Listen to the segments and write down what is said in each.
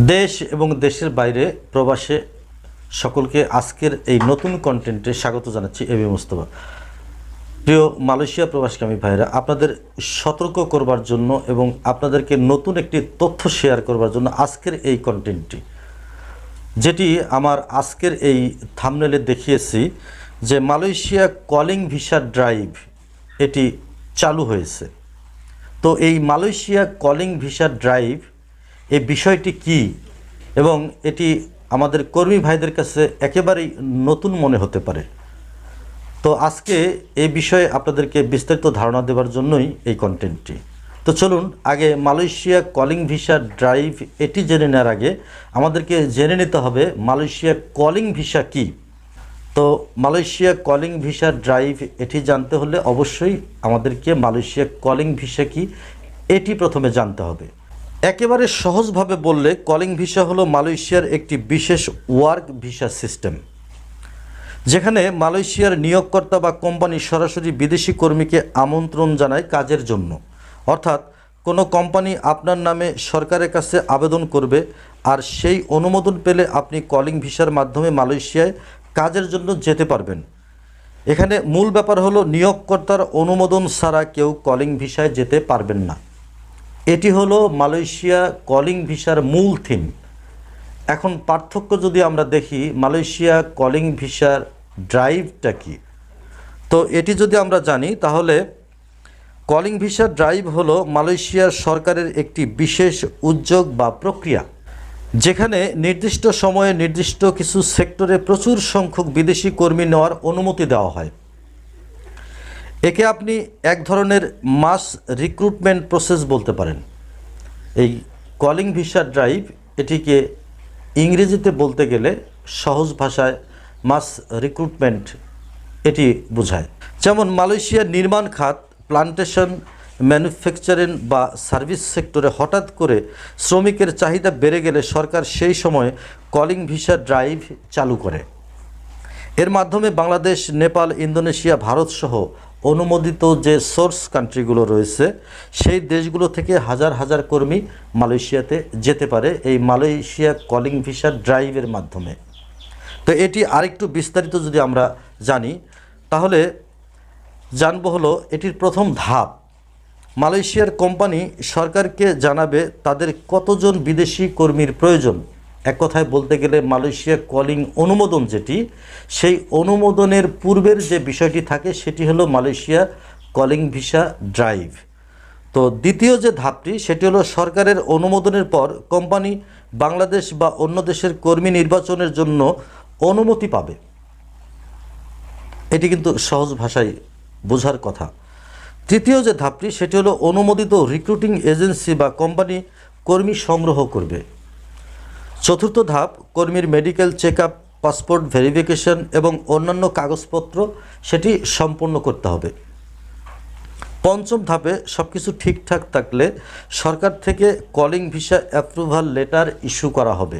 দেশ এবং দেশের বাইরে প্রবাসে সকলকে আজকের এই নতুন কন্টেন্টে স্বাগত জানাচ্ছি এবি মুস্তফা। প্রিয় মালয়েশিয়া প্রবাসকামী ভাইরা আপনাদের সতর্ক করবার জন্য এবং আপনাদেরকে নতুন একটি তথ্য শেয়ার করবার জন্য আজকের এই কন্টেন্টটি যেটি আমার আজকের এই থামনেলে দেখিয়েছি যে মালয়েশিয়া কলিং ভিসা ড্রাইভ এটি চালু হয়েছে। তো এই মালয়েশিয়া কলিং ভিসা ড্রাইভ এই বিষয়টি কি? এবং এটি আমাদের কর্মী ভাইদের কাছে একেবারেই নতুন মনে হতে পারে। তো আজকে এই বিষয়ে আপনাদেরকে বিস্তারিত ধারণা দেওয়ার জন্যই এই কন্টেন্টটি তো চলুন, আগে মালয়েশিয়া কলিং ভিসা ড্রাইভ এটি জেনে নেওয়ার আগে আমাদেরকে জেনে নিতে হবে মালয়েশিয়া কলিং ভিসা কি। তো মালয়েশিয়া কলিং ভিসা ড্রাইভ এটি জানতে হলে অবশ্যই আমাদেরকে মালয়েশিয়া কলিং ভিসা কি এটি প্রথমে জানতে হবে। একেবারে সহজভাবে বললে কলিং ভিসা হলো মালয়েশিয়ার একটি বিশেষ ওয়ার্ক ভিসা সিস্টেম। যেখানে মালয়েশিয়ার নিয়োগকর্তা বা কোম্পানি সরাসরি বিদেশি কর্মীকে আমন্ত্রণ জানায় কাজের জন্য। অর্থাৎ কোনো কোম্পানি আপনার নামে সরকারের কাছে আবেদন করবে আর সেই অনুমোদন পেলে আপনি কলিং ভিসার মাধ্যমে মালয়েশিয়ায় কাজের জন্য যেতে পারবেন। এখানে মূল ব্যাপার হলো নিয়োগকর্তার অনুমোদন ছাড়া কেউ কলিং ভিসায় যেতে পারবেন না। এটি হলো মালয়েশিয়া কলিং ভিসার মূল থিম। এখন পার্থক্য যদি আমরা দেখি, মালয়েশিয়া কলিং ভিসার ড্রাইভটা কি? তো এটি যদি আমরা জানি, তাহলে কলিং ভিসা ড্রাইভ হলো মালয়েশিয়ার সরকারের একটি বিশেষ উদ্যোগ বা প্রক্রিয়া, যেখানে নির্দিষ্ট সময়ে নির্দিষ্ট কিছু সেক্টরে প্রচুর সংখ্যক বিদেশি কর্মী নেওয়ার অনুমতি দেওয়া হয়। একে আপনি এক ধরনের মাস রিক্রুটমেন্ট প্রসেস বলতে পারেন। এই কলিং ভিসা ড্রাইভ এটিকে ইংরেজিতে বলতে গেলে সহজ ভাষায় মাস রিক্রুটমেন্ট এটি বোঝায়। যেমন মালয়েশিয়ার নির্মাণ খাত, প্লান্টেশন, ম্যানুফ্যাকচারিং বা সার্ভিস সেক্টরে হঠাৎ করে শ্রমিকের চাহিদা বেড়ে গেলে সরকার সেই সময় কলিং ভিসা ড্রাইভ চালু করে। এর মাধ্যমে বাংলাদেশ, নেপাল, ইন্দোনেশিয়া, ভারত সহ অনুমোদিত যে সোর্স কান্ট্রিগুলো রয়েছে, সেই দেশগুলো থেকে হাজার হাজার কর্মী মালয়েশিয়াতে যেতে পারে এই মালয়েশিয়া কলিং ভিসা ড্রাইভের মাধ্যমে। তো এটি আরেকটু বিস্তারিত যদি আমরা জানি, তাহলে জানব হলো এটির প্রথম ধাপ। মালয়েশিয়ার কোম্পানি সরকারকে জানাবে তাদের কতজন বিদেশি কর্মীর প্রয়োজন। এক কথায় বলতে গেলে মালয়েশিয়া কলিং অনুমোদন যেটি, সেই অনুমোদনের পূর্বের যে বিষয়টি থাকে সেটি হলো মালয়েশিয়া কলিং ভিসা ড্রাইভ তো দ্বিতীয় যে ধাপটি, সেটি হলো সরকারের অনুমোদনের পর কোম্পানি বাংলাদেশ বা অন্য দেশের কর্মী নির্বাচনের জন্য অনুমতি পাবে। এটি কিন্তু সহজ ভাষায় বোঝার কথা। তৃতীয় যে ধাপটি, সেটি হলো অনুমোদিত রিক্রুটিং এজেন্সি বা কোম্পানি কর্মী সংগ্রহ করবে। চতুর্থ ধাপ, কর্মীর মেডিকেল চেক পাসপোর্ট ভেরিফিকেশন এবং অন্যান্য কাগজপত্র, সেটি সম্পন্ন করতে হবে। পঞ্চম ধাপে সব কিছু ঠিকঠাক থাকলে সরকার থেকে calling visa approval letter issue করা হবে।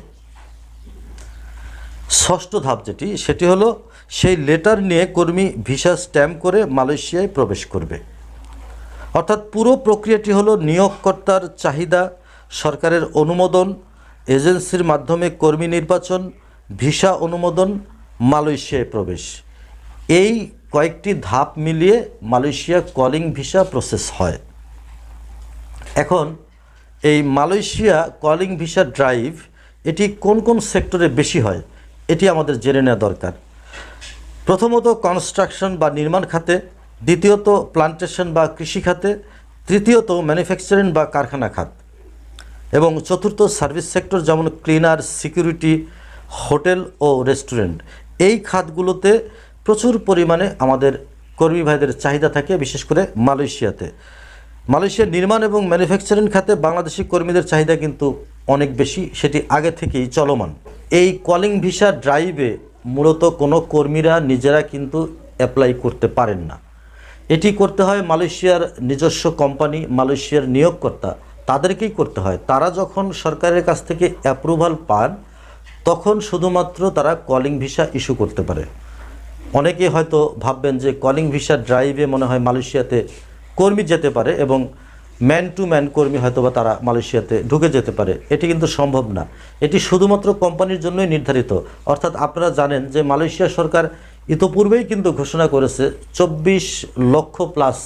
ষষ্ঠ ধাপ যেটি, সেটি হলো সেই লেটার নিয়ে কর্মী ভিসা স্ট্যাম্প করে মালয়েশিয়ায় প্রবেশ করবে। অর্থাৎ পুরো প্রক্রিয়াটি হলো নিয়োগকর্তার চাহিদা, সরকারের অনুমোদন এজেন্সির মাধ্যমে কর্মী নির্বাচন, ভিসা অনুমোদন, মালয়েশিয়ায় প্রবেশ। এই কয়েকটি ধাপ মিলিয়ে মালয়েশিয়া কলিং ভিসা প্রসেস হয়। এখন, এই মালয়েশিয়া কলিং ভিসা ড্রাইভ, এটি কোন কোন সেক্টরে বেশি হয়, এটি আমাদের জেনে নেওয়া দরকার। প্রথমত কনস্ট্রাকশন বা নির্মাণ খাতে, দ্বিতীয়ত প্লান্টেশন বা কৃষি খাতে, তৃতীয়ত ম্যানুফ্যাকচারিং বা কারখানা খাত। এবং চতুর্থ সার্ভিস সেক্টর যেমন ক্লিনার, সিকিউরিটি, হোটেল ও রেস্টুরেন্ট, এই খাতগুলোতে প্রচুর পরিমাণে আমাদের কর্মী ভাইদের চাহিদা থাকে, বিশেষ করে মালয়েশিয়াতে। মালয়েশিয়ার নির্মাণ এবং ম্যানুফ্যাকচারিং খাতে বাংলাদেশি কর্মীদের চাহিদা কিন্তু অনেক বেশি, সেটি আগে থেকেই চলমান। এই কলিং ভিসা ড্রাইভে মূলত কোনো কর্মীরা নিজেরা কিন্তু অ্যাপ্লাই করতে পারেন না। এটি করতে হয় মালয়েশিয়ার নিজস্ব কোম্পানি, মালয়েশিয়ার নিয়োগকর্তা। তাদেরকেই করতে হয়। তারা যখন সরকারের কাছ থেকে অ্যাপ্রুভাল পান, তখন শুধুমাত্র তারা কলিং ভিসা ইস্যু করতে পারে। অনেকে হয়তো ভাববেন যে কলিং ভিসা ড্রাইভে মনে হয় মালয়েশিয়াতে কর্মী যেতে পারে এবং ম্যান টু ম্যান কর্মী হয়তো বা তারা মালয়েশিয়াতে ঢুকে যেতে পারে। এটি কিন্তু সম্ভব না। এটি শুধুমাত্র কোম্পানির জন্যই নির্ধারিত। অর্থাৎ আপনারা জানেন যে মালয়েশিয়া সরকার ইতোপূর্বেই কিন্তু ঘোষণা করেছে, চব্বিশ লক্ষ প্লাস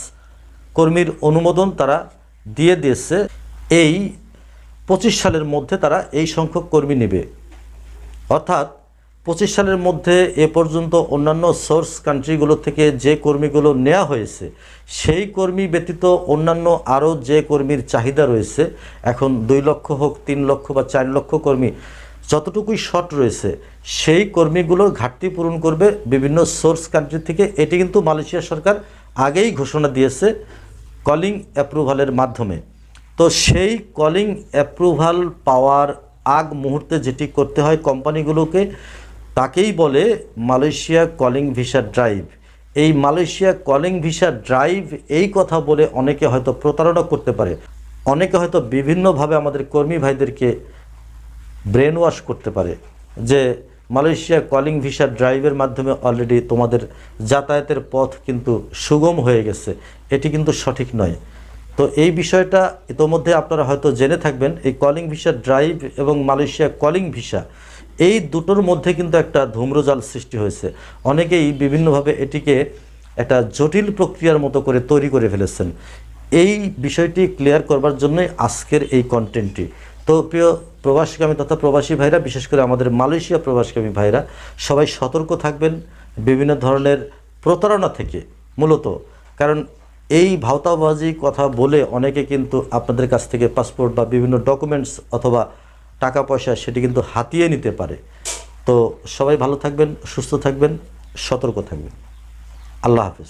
কর্মীর অনুমোদন তারা দিয়ে দিয়েছে। এই পঁচিশ সালের মধ্যে তারা এই সংখ্যক কর্মী নেবে। অর্থাৎ পঁচিশ সালের মধ্যে এ পর্যন্ত অন্যান্য সোর্স কান্ট্রিগুলো থেকে যে কর্মীগুলো নেওয়া হয়েছে, সেই কর্মী ব্যতীত অন্যান্য আরও যে কর্মীর চাহিদা রয়েছে, এখন দুই লক্ষ হোক, তিন লক্ষ বা চার লক্ষ কর্মী যতটুকুই শর্ট রয়েছে, সেই কর্মীগুলোর ঘাটতি পূরণ করবে বিভিন্ন সোর্স কান্ট্রি থেকে। এটি কিন্তু মালয়েশিয়া সরকার আগেই ঘোষণা দিয়েছে কলিং অ্যাপ্রুভালের মাধ্যমে। তো সেই কলিং অ্যাপ্রুভাল পাওয়ার আগ মুহূর্তে যেটি করতে হয় কোম্পানিগুলোকে, তাকেই বলে মালয়েশিয়া কলিং ভিসা ড্রাইভ এই মালয়েশিয়া কলিং ভিসা ড্রাইভ এই কথা বলে অনেকে হয়তো প্রতারণা করতে পারে। অনেকে হয়তো বিভিন্নভাবে আমাদের কর্মী ভাইদেরকে ব্রেন ওয়াশ করতে পারে যে মালয়েশিয়া কলিং ভিসা ড্রাইভের মাধ্যমে অলরেডি তোমাদের যাতায়াতের পথ কিন্তু সুগম হয়ে গেছে। এটি কিন্তু সঠিক নয়। তো এই বিষয়টা ইতোমধ্যে আপনারা হয়তো জেনে থাকবেন, এই কলিং ভিসা ড্রাইভ এবং মালয়েশিয়া কলিং ভিসা এই দুটোর মধ্যে কিন্তু একটা ধূম্রজাল সৃষ্টি হয়েছে। অনেকেই বিভিন্নভাবে এটিকে একটা জটিল প্রক্রিয়ার মতো করে তৈরি করে ফেলেছেন। এই বিষয়টি ক্লিয়ার করবার জন্যই আজকের এই কন্টেন্টটি তো প্রিয় প্রবাসীকামী তথা প্রবাসী ভাইরা, বিশেষ করে আমাদের মালয়েশিয়া প্রবাসীকামী ভাইরা, সবাই সতর্ক থাকবেন বিভিন্ন ধরনের প্রতারণা থেকে মূলত। কারণ এই ভাওতাবাজি কথা বলে অনেকে কিন্তু আপনাদের কাছ থেকে পাসপোর্ট বা বিভিন্ন ডকুমেন্টস অথবা টাকা পয়সা সেটি কিন্তু হাতিয়ে নিতে পারে। তো সবাই ভালো থাকবেন, সুস্থ থাকবেন, সতর্ক থাকবেন। আল্লাহ হাফিজ।